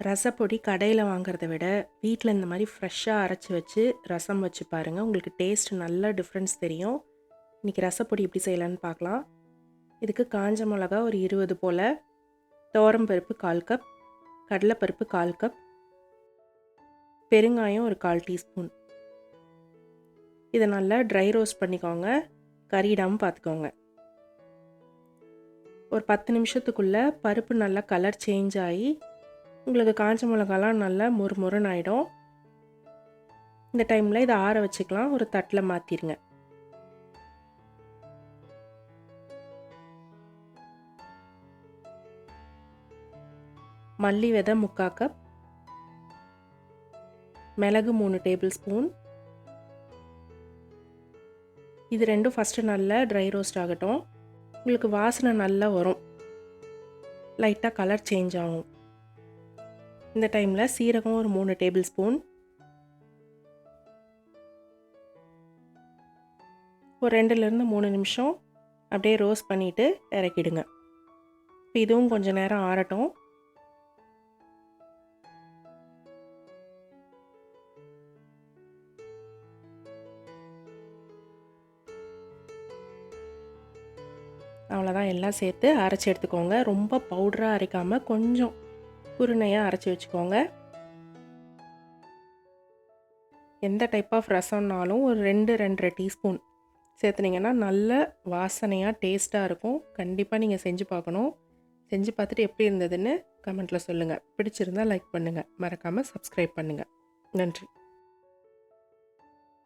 ரசப்பொடி கடையில் வாங்குறத விட வீட்டில் இந்த மாதிரி ஃப்ரெஷ்ஷாக அரைச்சி வச்சு ரசம் வச்சு பாருங்கள் உங்களுக்கு டேஸ்ட் நல்ல டிஃப்ரென்ஸ் தெரியும். இன்றைக்கி ரசப்பொடி எப்படி செய்யலான்னு பார்க்கலாம். இதுக்கு காஞ்ச மிளகா ஒரு இருபது போல் பருப்பு கால் கப் கடலைப்பருப்பு கால் கப் பெருங்காயம் ஒரு கால் டீஸ்பூன் இதை நல்லா ட்ரை ரோஸ்ட் பண்ணிக்கோங்க. கறியிடாமல் பார்த்துக்கோங்க. ஒரு பத்து நிமிஷத்துக்குள்ளே பருப்பு நல்லா கலர் சேஞ்ச் ஆகி உங்களுக்கு காஞ்ச மிளகாலாம் நல்லா முறுமுறுன்னு ஆகிடும் இந்த டைமில் இதை ஆற வச்சுக்கலாம். ஒரு தட்டில் மாற்றிடுங்க மல்லி விதை முக்கா கப். மிளகு மூணு டேபிள் ஸ்பூன். இது ரெண்டும் ஃபஸ்ட்டு நல்லா ட்ரை ரோஸ்ட் ஆகட்டும். உங்களுக்கு வாசனை நல்லா வரும். லைட்டாக கலர் சேஞ்ச் ஆகும். இந்த டைமில் சீரகம் ஒரு மூணு டேபிள் ஸ்பூன். ஒரு ரெண்டுலேருந்து மூணு நிமிஷம் அப்படியே ரோஸ்ட் பண்ணிவிட்டு இறக்கிடுங்க. இப்போ இதுவும் கொஞ்சம் நேரம் ஆறட்டும். அவ்வளோதான் எல்லாம் சேர்த்து அரைச்சி எடுத்துக்கோங்க. ரொம்ப பவுடராக அரைக்காமல் கொஞ்சம் உருணையாக அரைச்சி வச்சுக்கோங்க. எந்த டைப் ஆஃப் ரசம்னாலும் ஒரு ரெண்டு ரெண்டரை டீஸ்பூன் சேர்த்துனீங்கன்னா நல்ல வாசனையாக டேஸ்ட்டாக இருக்கும். கண்டிப்பாக நீங்கள் செஞ்சு பார்க்கணும். செஞ்சு பார்த்துட்டு எப்படி இருந்ததுன்னு கமெண்ட்டில் சொல்லுங்கள் பிடிச்சிருந்தால் லைக் பண்ணுங்கள் மறக்காமல் சப்ஸ்கிரைப் பண்ணுங்கள் நன்றி.